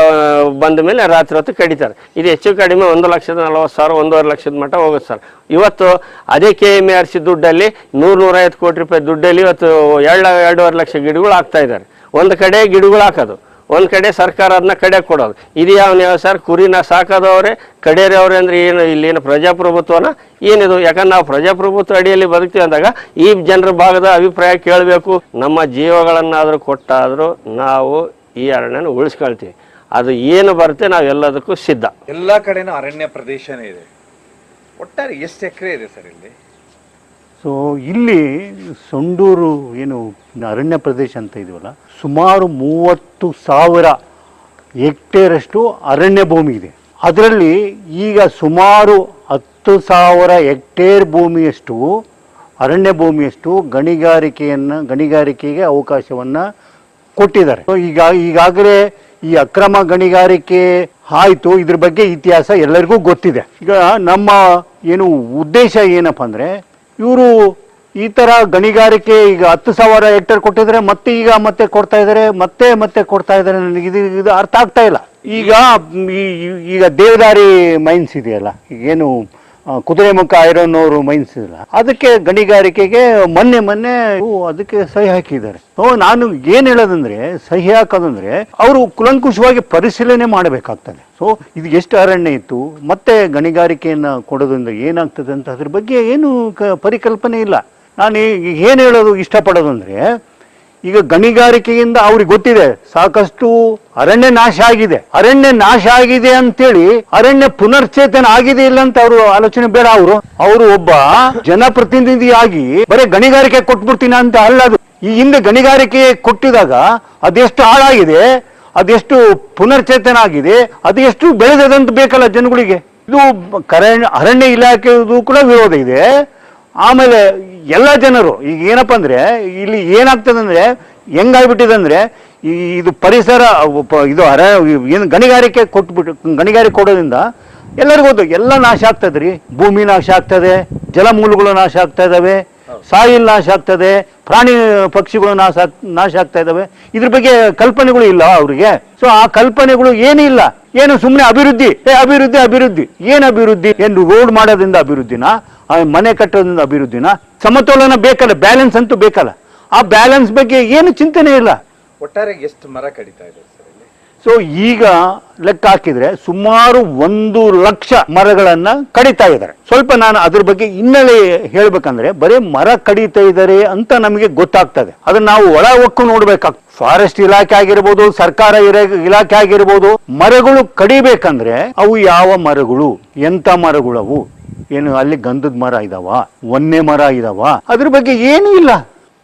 ಬಂದ ಮೇಲೆ ರಾತ್ರಿ ಹೊತ್ತು ಕಡಿತಾರೆ. ಇದು ಹೆಚ್ಚು ಕಡಿಮೆ ಒಂದು ಲಕ್ಷದ ನಲವತ್ತು ಸಾವಿರ, ಒಂದೂವರೆ ಲಕ್ಷದ ಮಟ್ಟ ಹೋಗುತ್ತೆ ಸರ್. ಇವತ್ತು ಅದೇ ಕೆ ಎಂ ಆರ್ ಸಿ ದುಡ್ಡಲ್ಲಿ ನೂರು ನೂರೈವತ್ತು ಕೋಟಿ ರೂಪಾಯಿ ದುಡ್ಡಲ್ಲಿ ಇವತ್ತು, ಎರಡು, ಎರಡೂವರೆ ಲಕ್ಷ ಗಿಡಗಳು ಹಾಕ್ತಾ ಇದ್ದಾರೆ. ಒಂದು ಕಡೆ ಗಿಡಗಳು ಹಾಕೋದು. ಒಂದು ಕಡೆ ಸರ್ಕಾರ ಅದನ್ನ ಕಡೆ ಕೊಡೋದು. ಇದು ಯಾವ ನೀವು ಸರ್? ಕುರಿನ ಸಾಕೋದವ್ರೆ, ಕಡೆಯವ್ರೆ ಅಂದರೆ ಏನು ಇಲ್ಲೇನು ಪ್ರಜಾಪ್ರಭುತ್ವನ? ಏನಿದು? ಯಾಕಂದ್ರೆ ನಾವು ಪ್ರಜಾಪ್ರಭುತ್ವ ಅಡಿಯಲ್ಲಿ ಬದುಕ್ತೀವಿ ಅಂದಾಗ ಈ ಜನರ ಭಾಗದ ಅಭಿಪ್ರಾಯ ಕೇಳಬೇಕು. ನಮ್ಮ ಜೀವಗಳನ್ನಾದರೂ ಕೊಟ್ಟಾದರೂ ನಾವು ಈ ಅರಣ್ಯನ ಉಳಿಸ್ಕೊಳ್ತೀವಿ. ಅದು ಏನು ಬರುತ್ತೆ ನಾವು ಎಲ್ಲದಕ್ಕೂ ಸಿದ್ಧ. ಎಲ್ಲ ಕಡೆನೂ ಅರಣ್ಯ ಪ್ರದೇಶನೇ ಇದೆ. ಒಟ್ಟಾರೆ ಎಷ್ಟು ಎಕರೆ ಇದೆ ಸರ್ ಇಲ್ಲಿ? ಸೊ ಇಲ್ಲಿ ಸಂಡೂರು ಏನು ಅರಣ್ಯ ಪ್ರದೇಶ ಅಂತ ಇದೆಯಲ್ಲ, ಸುಮಾರು ಮೂವತ್ತು ಸಾವಿರ ಹೆಕ್ಟೇರಷ್ಟು ಅರಣ್ಯ ಭೂಮಿ ಇದೆ. ಅದರಲ್ಲಿ ಈಗ ಸುಮಾರು ಹತ್ತು ಸಾವಿರ ಹೆಕ್ಟೇರ್ ಭೂಮಿಯಷ್ಟು, ಅರಣ್ಯ ಭೂಮಿಯಷ್ಟು ಗಣಿಗಾರಿಕೆಯನ್ನು, ಗಣಿಗಾರಿಕೆಗೆ ಅವಕಾಶವನ್ನು ಕೊಟ್ಟಿದ್ದಾರೆ. ಈಗ, ಈಗಾಗಲೇ ಈ ಅಕ್ರಮ ಗಣಿಗಾರಿಕೆ ಆಯಿತು. ಇದ್ರ ಬಗ್ಗೆ ಇತಿಹಾಸ ಎಲ್ಲರಿಗೂ ಗೊತ್ತಿದೆ. ಈಗ ನಮ್ಮ ಏನು ಉದ್ದೇಶ ಏನಪ್ಪ ಅಂದರೆ ಇವರು ಈ ಥರ ಗಣಿಗಾರಿಕೆ ಈಗ ಹತ್ತು ಸಾವಿರ ಹೆಕ್ಟೇರ್ ಕೊಟ್ಟಿದ್ರೆ ಮತ್ತೆ ಈಗ ಮತ್ತೆ ಕೊಡ್ತಾ ಇದಾರೆ, ಮತ್ತೆ ಮತ್ತೆ ಕೊಡ್ತಾ ಇದಾರೆ ನನಗೆ ಇದು ಇದು ಅರ್ಥ ಆಗ್ತಾ ಇಲ್ಲ. ಈಗ ಈ- ಈಗ ದೇವದಾರಿ ಮೈನ್ಸ್ ಇದೆಯಲ್ಲ ಏನು ಕುದುರೆಮುಖ ಐರನ್ ಅವರು ಮೈನ್ಸ್ ಇಲ್ಲ ಅದಕ್ಕೆ ಗಣಿಗಾರಿಕೆಗೆ ಮೊನ್ನೆ ಮೊನ್ನೆ ಅದಕ್ಕೆ ಸಹಿ ಹಾಕಿದ್ದಾರೆ. ನಾನು ಏನ್ ಹೇಳೋದಂದ್ರೆ, ಸಹಿ ಹಾಕೋದಂದ್ರೆ ಅವರು ಕುಲಂಕುಷವಾಗಿ ಪರಿಶೀಲನೆ ಮಾಡಬೇಕಾಗ್ತದೆ. ಸೊ, ಇದು ಎಷ್ಟು ಅರಣ್ಯ ಇತ್ತು, ಮತ್ತೆ ಗಣಿಗಾರಿಕೆಯನ್ನ ಕೊಡೋದ್ರಿಂದ ಏನಾಗ್ತದೆ ಅಂತ ಅದ್ರ ಬಗ್ಗೆ ಏನು ಪರಿಕಲ್ಪನೆ ಇಲ್ಲ. ನಾನು ಏನು ಹೇಳೋದು ಇಷ್ಟಪಡೋದು ಅಂದ್ರೆ ಈಗ ಗಣಿಗಾರಿಕೆಯಿಂದ ಅವ್ರಿಗೆ ಗೊತ್ತಿದೆ, ಸಾಕಷ್ಟು ಅರಣ್ಯ ನಾಶ ಆಗಿದೆ. ಅರಣ್ಯ ನಾಶ ಆಗಿದೆ ಅಂತೇಳಿ ಅರಣ್ಯ ಪುನರ್ಚೇತನ ಆಗಿದೆ ಇಲ್ಲ ಅಂತ ಅವರು ಆಲೋಚನೆ ಬೇಡ ಅವರು. ಅವರು ಒಬ್ಬ ಜನಪ್ರತಿನಿಧಿಯಾಗಿ ಬರೀ ಗಣಿಗಾರಿಕೆ ಕೊಟ್ಬಿಡ್ತೀನಿ ಅಂತ ಅಲ್ಲ ಅದು. ಈ ಹಿಂದೆ ಗಣಿಗಾರಿಕೆ ಕೊಟ್ಟಿದಾಗ ಅದೆಷ್ಟು ಹಾಳಾಗಿದೆ, ಅದೆಷ್ಟು ಪುನರ್ಚೇತನ ಆಗಿದೆ ಅದೆಷ್ಟು ಬೆಳೆದದಂತ ಬೇಕಲ್ಲ ಜನಗಳಿಗೆ. ಇದು ಕರ ಅರಣ್ಯ ಇಲಾಖೆಯದು ಕೂಡ ವಿರೋಧ ಇದೆ. ಆಮೇಲೆ ಎಲ್ಲ ಜನರು, ಈಗ ಏನಪ್ಪ ಅಂದರೆ, ಇಲ್ಲಿ ಏನಾಗ್ತದೆ ಅಂದರೆ, ಹೆಂಗಾಗ್ಬಿಟ್ಟಿದೆ ಅಂದರೆ, ಈ ಇದು ಪರಿಸರ ಇದು ಅರ ಏನು ಗಣಿಗಾರಿಕೆ ಕೊಟ್ಬಿಟ್ಟು, ಗಣಿಗಾರಿಕೆ ಕೊಡೋದ್ರಿಂದ ಎಲ್ಲರಿಗೂ ಗೊತ್ತು, ಎಲ್ಲ ನಾಶ ಆಗ್ತದೆ ರೀ. ಭೂಮಿ ನಾಶ ಆಗ್ತದೆ ಜಲಮೂಲಗಳು ನಾಶ ಆಗ್ತಾ ಇದ್ದಾವೆ, ಸಾಯಿಲ್ ನಾಶ ಆಗ್ತದೆ ಪ್ರಾಣಿ, ಪಕ್ಷಿಗಳು ನಾಶ ನಾಶ ಆಗ್ತಾ ಇದ್ದಾವೆ. ಇದ್ರ ಬಗ್ಗೆ ಕಲ್ಪನೆಗಳು ಇಲ್ಲ ಅವರಿಗೆ. ಸೊ ಆ ಕಲ್ಪನೆಗಳು ಏನಿಲ್ಲ ಏನು ಸುಮ್ಮನೆ ಅಭಿವೃದ್ಧಿ, ಏ ಅಭಿವೃದ್ಧಿ ಅಭಿವೃದ್ಧಿ, ಏನು ಅಭಿವೃದ್ಧಿ? ಏನು ರೋಡ್ ಮಾಡೋದ್ರಿಂದ ಅಭಿವೃದ್ಧಿನ? ಮನೆ ಕಟ್ಟೋದ್ರಿಂದ ಅಭಿವೃದ್ಧಿನ ಸಮತೋಲನ ಬೇಕಲ್ಲ ಬ್ಯಾಲೆನ್ಸ್ ಅಂತೂ ಬೇಕಲ್ಲ. ಆ ಬ್ಯಾಲೆನ್ಸ್ ಬಗ್ಗೆ ಏನು ಚಿಂತನೆ ಇಲ್ಲ. ಒಟ್ಟಾರೆ ಎಷ್ಟು ಮರ ಕಡಿತಾ ಇದೆ ಸೊ ಈಗ ಲೆಕ್ಕ ಹಾಕಿದ್ರೆ ಸುಮಾರು ಒಂದು ಲಕ್ಷ ಮರಗಳನ್ನ ಕಡಿತಾ ಇದ್ದಾರೆ. ಸ್ವಲ್ಪ ನಾನು ಅದ್ರ ಬಗ್ಗೆ ಹಿನ್ನೆಲೆ ಹೇಳ್ಬೇಕಂದ್ರೆ ಬರೀ ಮರ ಕಡಿತಾ ಇದ್ದಾರೆ ಅಂತ ನಮಗೆ ಗೊತ್ತಾಗ್ತದೆ. ಅದನ್ನ ನಾವು ಒಳ ಒಕ್ಕು ನೋಡ್ಬೇಕಾಗ್ತದೆ. ಫಾರೆಸ್ಟ್ ಇಲಾಖೆ ಆಗಿರ್ಬೋದು ಸರ್ಕಾರ ಇಲಾಖೆ ಆಗಿರ್ಬೋದು ಮರಗಳು ಕಡಿಬೇಕಂದ್ರೆ ಅವು ಯಾವ ಮರಗಳು ಎಂತ ಮರಗಳು ಅವು ಏನು ಅಲ್ಲಿ ಗಂಧದ ಮರ ಇದಾವ, ಒನ್ನೆ ಮರ ಇದಾವ, ಅದ್ರ ಬಗ್ಗೆ ಏನೂ ಇಲ್ಲ.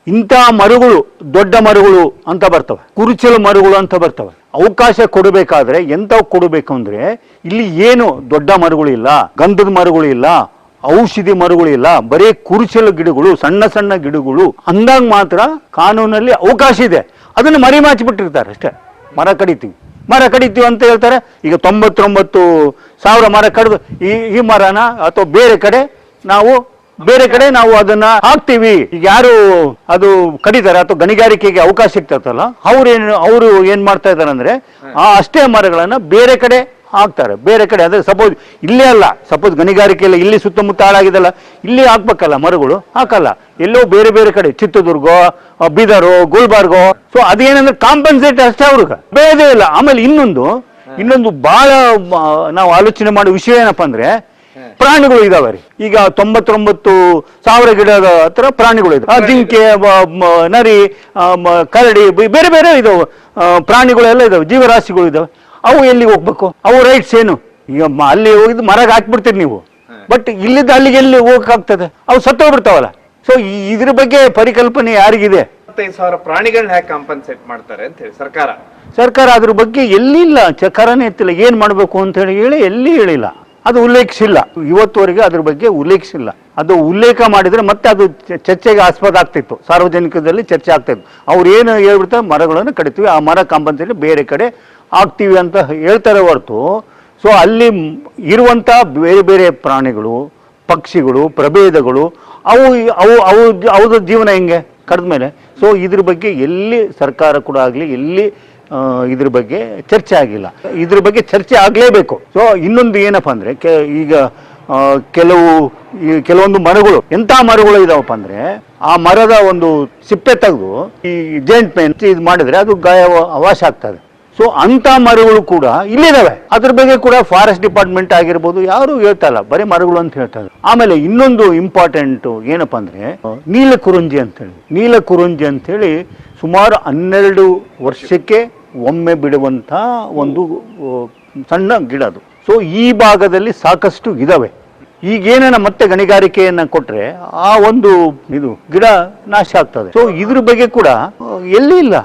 ಇಂಥ ಮರಗಳು, ದೊಡ್ಡ ಮರಗಳು ಅಂತ ಬರ್ತವೆ, ಕುರುಚಲು ಮರಗಳು ಅಂತ ಬರ್ತವೆ. ಅವಕಾಶ ಕೊಡಬೇಕಾದ್ರೆ ಎಂಥವು ಕೊಡಬೇಕು ಅಂದ್ರೆ ಇಲ್ಲಿ ಏನು ದೊಡ್ಡ ಮರಗಳು ಇಲ್ಲ, ಗಂಧದ ಮರಗಳು ಇಲ್ಲ, ಔಷಧಿ ಮರಗಳು ಇಲ್ಲ, ಬರೀ ಕುರುಚಲು ಗಿಡಗಳು, ಸಣ್ಣ ಸಣ್ಣ ಗಿಡಗಳು, ಅಂದಾಗ ಮಾತ್ರ ಕಾನೂನಲ್ಲಿ ಅವಕಾಶ ಇದೆ. ಅದನ್ನು ಮರಿಮಾಚಿ ಬಿಟ್ಟಿರ್ತಾರೆ ಅಷ್ಟೇ. ಮರ ಕಡಿತೀವಿ. ಮರ ಕಡಿತೀವಿ ಅಂತ ಹೇಳ್ತಾರೆ. ಈಗ ತೊಂಬತ್ತೊಂಬತ್ತು ಸಾವಿರ ಮರ ಕಡಿದು ಈ ಈ ಮರನ ಅಥವಾ ಬೇರೆ ಕಡೆ ನಾವು ಬೇರೆ ಕಡೆ ನಾವು ಅದನ್ನ ಹಾಕ್ತೀವಿ. ಈಗ ಯಾರು ಅದು ಕಡಿತಾರೆ ಅಥವಾ ಗಣಿಗಾರಿಕೆಗೆ ಅವಕಾಶ ಸಿಗ್ತದಲ್ಲ ಅವ್ರು ಏನು ಅವರು ಏನ್ ಮಾಡ್ತಾ ಇದಾರೆ ಅಂದ್ರೆ ಆ ಅಷ್ಟೇ ಮರಗಳನ್ನ ಬೇರೆ ಕಡೆ ಹಾಕ್ತಾರೆ. ಬೇರೆ ಕಡೆ ಅಂದರೆ ಸಪೋಸ್ ಇಲ್ಲೇ ಅಲ್ಲ ಸಪೋಸ್ ಗಣಿಗಾರಿಕೆ ಎಲ್ಲ ಇಲ್ಲಿ ಸುತ್ತಮುತ್ತ ಹಾಳಾಗಿದೆಲ್ಲ ಇಲ್ಲಿ ಹಾಕ್ಬೇಕಲ್ಲ ಮರಗಳು? ಹಾಕಲ್ಲ. ಎಲ್ಲೋ ಬೇರೆ ಬೇರೆ ಕಡೆ ಚಿತ್ರದುರ್ಗ ಬೀದರು ಗುಲ್ಬರ್ಗೋ ಸೊ ಅದೇನಂದ್ರೆ ಕಾಂಪನ್ಸೇಟ್ ಅಷ್ಟೇ ಅವ್ರಿಗೆ. ಬೇರೆ ಇಲ್ಲ. ಆಮೇಲೆ ಇನ್ನೊಂದು ಇನ್ನೊಂದು ಬಹಳ ನಾವು ಆಲೋಚನೆ ಮಾಡೋ ವಿಷಯ ಏನಪ್ಪಾ ಅಂದ್ರೆ ಪ್ರಾಣಿಗಳು ಇದಾವೆ ರೀ. ಈಗ ತೊಂಬತ್ತೊಂಬತ್ತು ಸಾವಿರ ಗಿಡದ ಹತ್ರ ಪ್ರಾಣಿಗಳು ಇದಾವೆ. ಜಿಂಕೆ ನರಿ ಕರಡಿ ಬೇರೆ ಬೇರೆ ಇದಾವೆ. ಪ್ರಾಣಿಗಳೆಲ್ಲ ಇದಾವೆ. ಜೀವರಾಶಿಗಳು ಇದಾವೆ. ಅವು ಎಲ್ಲಿ ಹೋಗ್ಬೇಕು? ಅವು ರೈಟ್ಸ್ ಏನು? ಈಗ ಮ- ಅಲ್ಲಿ ಹೋಗಿದ್ದು ಮರಗೆ ಹಾಕ್ಬಿಡ್ತೀರಿ ನೀವು. ಬಟ್ ಇಲ್ಲಿದ್ದ ಅಲ್ಲಿಗೆ ಎಲ್ಲಿ ಹೋಗಕ್ಕಾಗ್ತದೆ? ಅವು ಸತ್ತೋಗ್ಬಿಡ್ತಾವಲ್ಲ. ಸೊ ಇದ್ರ ಬಗ್ಗೆ ಪರಿಕಲ್ಪನೆ ಯಾರಿಗಿದೆ? ಇಪ್ಪತ್ತೈದು ಸಾವಿರ ಪ್ರಾಣಿಗಳನ್ನ ಹೇಗೆ ಕಾಂಪನ್ಸೇಟ್ ಮಾಡ್ತಾರೆ ಅಂತ ಹೇಳಿ ಸರ್ಕಾರ. ಸರ್ಕಾರ ಅದ್ರ ಬಗ್ಗೆ ಎಲ್ಲಿಲ್ಲ? ಚಕಾರನೇ ಎತ್ತಿಲ್ಲ. ಏನ್ ಮಾಡಬೇಕು ಅಂತ ಹೇಳಿ ಹೇಳಿ ಎಲ್ಲಿ ಹೇಳಿಲ್ಲ. ಅದು ಉಲ್ಲೇಖಿಸಿಲ್ಲ. ಇವತ್ತುವರೆಗೆ ಅದ್ರ ಬಗ್ಗೆ ಉಲ್ಲೇಖಿಸಿಲ್ಲ. ಅದು ಉಲ್ಲೇಖ ಮಾಡಿದ್ರೆ ಮತ್ತೆ ಅದು ಚ- ಚರ್ಚೆಗೆ ಆಸ್ಪದ ಆಗ್ತಿತ್ತು. ಸಾರ್ವಜನಿಕದಲ್ಲಿ ಚರ್ಚೆ ಆಗ್ತಿತ್ತು. ಅವ್ರು ಏನು ಹೇಳ್ಬಿಡ್ತಾರೆ? ಮರಗಳನ್ನು ಕಡಿತೀವಿ. ಆ ಮರ ಕಾಂಪನ್ಸೇಟ್ ಬೇರೆ ಕಡೆ ಹಾಕ್ತೀವಿ ಅಂತ ಹೇಳ್ತಾರೆ ಹೊರತು ಸೊ ಅಲ್ಲಿ ಇರುವಂಥ ಬೇರೆ ಬೇರೆ ಪ್ರಾಣಿಗಳು, ಪಕ್ಷಿಗಳು, ಪ್ರಭೇದಗಳು, ಅವು ಅವು ಅವು ಅವ್ರ ಜೀವನ ಹೆಂಗೆ ಕಡಿದ ಮೇಲೆ? ಸೊ ಇದ್ರ ಬಗ್ಗೆ ಎಲ್ಲಿ ಸರ್ಕಾರ ಕೂಡ ಆಗಲಿ, ಎಲ್ಲಿ ಇದ್ರ ಬಗ್ಗೆ ಚರ್ಚೆ ಆಗಿಲ್ಲ. ಇದ್ರ ಬಗ್ಗೆ ಚರ್ಚೆ ಆಗಲೇಬೇಕು. ಸೊ ಇನ್ನೊಂದು ಏನಪ್ಪ ಅಂದರೆ, ಕೆ- ಈಗ ಕೆಲವು, ಈ ಕೆಲವೊಂದು ಮರಗಳು, ಎಂಥ ಮರಗಳು ಇದಾವಪ್ಪ ಅಂದ್ರೆ, ಆ ಮರದ ಒಂದು ಸಿಪ್ಪೆ ತೆಗೆದು ಈ ಜೇಂಟ್ ಪೇನ್ ಇದು ಮಾಡಿದ್ರೆ ಅದು ಗಾಯ ಅವಾಶ ಆಗ್ತದೆ. ಸೊ ಅಂತ ಮರಗಳು ಕೂಡ ಇಲ್ಲಿದಾವೆ ಅದ್ರ ಬಗ್ಗೆ ಕೂಡ ಫಾರೆಸ್ಟ್ ಡಿಪಾರ್ಟ್ಮೆಂಟ್ ಆಗಿರ್ಬೋದು, ಯಾರು ಹೇಳ್ತಾ ಇಲ್ಲ. ಬರೀ ಮರಗಳು ಅಂತ ಹೇಳ್ತಾರೆ ಆಮೇಲೆ ಇನ್ನೊಂದು ಇಂಪಾರ್ಟೆಂಟ್ ಏನಪ್ಪಾ ಅಂದ್ರೆ ನೀಲ ಕುರುಂಜಿ ಅಂತೇಳಿ. ನೀಲ ಕುರುಂಜಿ ಅಂತೇಳಿ ಸುಮಾರು ಹನ್ನೆರಡು ವರ್ಷಕ್ಕೆ ಒಮ್ಮೆ ಬಿಡುವಂತ ಒಂದು ಸಣ್ಣ ಗಿಡ ಅದು. ಸೊ ಈ ಭಾಗದಲ್ಲಿ ಸಾಕಷ್ಟು ಇದಾವೆ ಈಗೇನ ಮತ್ತೆ ಗಣಿಗಾರಿಕೆಯನ್ನ ಕೊಟ್ರೆ ಆ ಒಂದು ಇದು ಗಿಡ ನಾಶ ಆಗ್ತದೆ. ಸೊ ಇದ್ರ ಬಗ್ಗೆ ಕೂಡ, ಎಲ್ಲಿ ಇಲ್ಲ.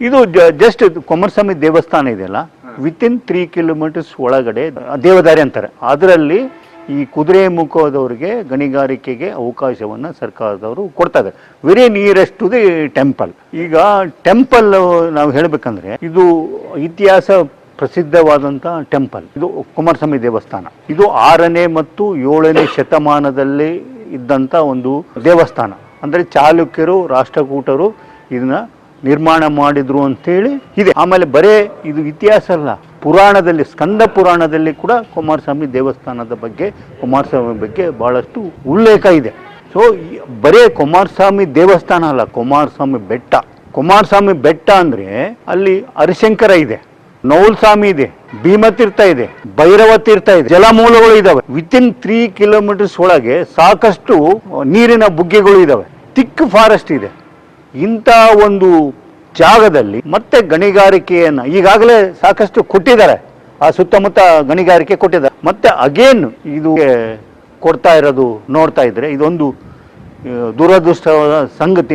ಇದು ಜಸ್ಟ್ ಕುಮಾರಸ್ವಾಮಿ ದೇವಸ್ಥಾನ ಇದೆಯಲ್ಲ? ವಿತಿನ್ ಇನ್ ತ್ರೀ ಕಿಲೋಮೀಟರ್ಸ್ ಒಳಗಡೆ ದೇವದಾರಿ ಅಂತಾರೆ. ಅದರಲ್ಲಿ ಈ ಕುದುರೆ ಮುಖದವರಿಗೆ ಗಣಿಗಾರಿಕೆಗೆ ಅವಕಾಶವನ್ನು ಸರ್ಕಾರದವರು ಕೊಡ್ತಾ ಇದ್ದಾರೆ very nearest to the temple ಈಗ ಟೆಂಪಲ್ ನಾವು ಹೇಳಬೇಕಂದ್ರೆ ಇದು ಇತಿಹಾಸ ಪ್ರಸಿದ್ಧವಾದಂಥ ಟೆಂಪಲ್ ಇದು ಕುಮಾರಸ್ವಾಮಿ ದೇವಸ್ಥಾನ. ಇದು ಆರನೇ ಮತ್ತು ಏಳನೇ ಶತಮಾನದಲ್ಲಿ ಇದ್ದಂಥ ಒಂದು ದೇವಸ್ಥಾನ. ಅಂದರೆ ಚಾಲುಕ್ಯರು ರಾಷ್ಟ್ರಕೂಟರು ಇದನ್ನ ನಿರ್ಮಾಣ ಮಾಡಿದ್ರು ಅಂತೇಳಿ ಇದೆ. ಆಮೇಲೆ ಬರೇ ಇದು ಇತಿಹಾಸ ಅಲ್ಲ. ಪುರಾಣದಲ್ಲಿ, ಸ್ಕಂದ ಪುರಾಣದಲ್ಲಿ ಕೂಡ ಕುಮಾರಸ್ವಾಮಿ ದೇವಸ್ಥಾನದ ಬಗ್ಗೆ, ಕುಮಾರಸ್ವಾಮಿ ಬಗ್ಗೆ ಬಹಳಷ್ಟು ಉಲ್ಲೇಖ ಇದೆ. ಸೊ ಬರೇ ಕುಮಾರಸ್ವಾಮಿ ದೇವಸ್ಥಾನ ಅಲ್ಲ, ಕುಮಾರಸ್ವಾಮಿ ಬೆಟ್ಟ. ಕುಮಾರಸ್ವಾಮಿ ಬೆಟ್ಟ ಅಂದ್ರೆ ಅಲ್ಲಿ ಹರಿಶಂಕರ ಇದೆ ನೌಲ್ಸ್ವಾಮಿ ಇದೆ, ಭೀಮತೀರ್ಥ ಇದೆ ಭೈರವ ತೀರ್ಥ ಇದೆ, ಜಲಮೂಲಗಳು ಇದಾವೆ. ವಿತಿನ್ ತ್ರೀ ಕಿಲೋಮೀಟರ್ಸ್ ಒಳಗೆ ಸಾಕಷ್ಟು ನೀರಿನ ಬುಗ್ಗೆಗಳು ಇದಾವೆ. ತಿಕ್ ಫಾರೆಸ್ಟ್ ಇದೆ. ಇಂಥ ಒಂದು ಜಾಗದಲ್ಲಿ ಮತ್ತೆ ಗಣಿಗಾರಿಕೆಯನ್ನ ಈಗಾಗಲೇ ಸಾಕಷ್ಟು ಕೊಟ್ಟಿದ್ದಾರೆ. ಆ ಸುತ್ತಮುತ್ತ ಗಣಿಗಾರಿಕೆ ಕೊಟ್ಟಿದ್ದಾರೆ. ಮತ್ತೆ ಅಗೇನ್ ಇದು ಕೊಡ್ತಾ ಇರೋದು ನೋಡ್ತಾ ಇದ್ರೆ ಇದೊಂದು ದುರದೃಷ್ಟವಾದ ಸಂಗತಿ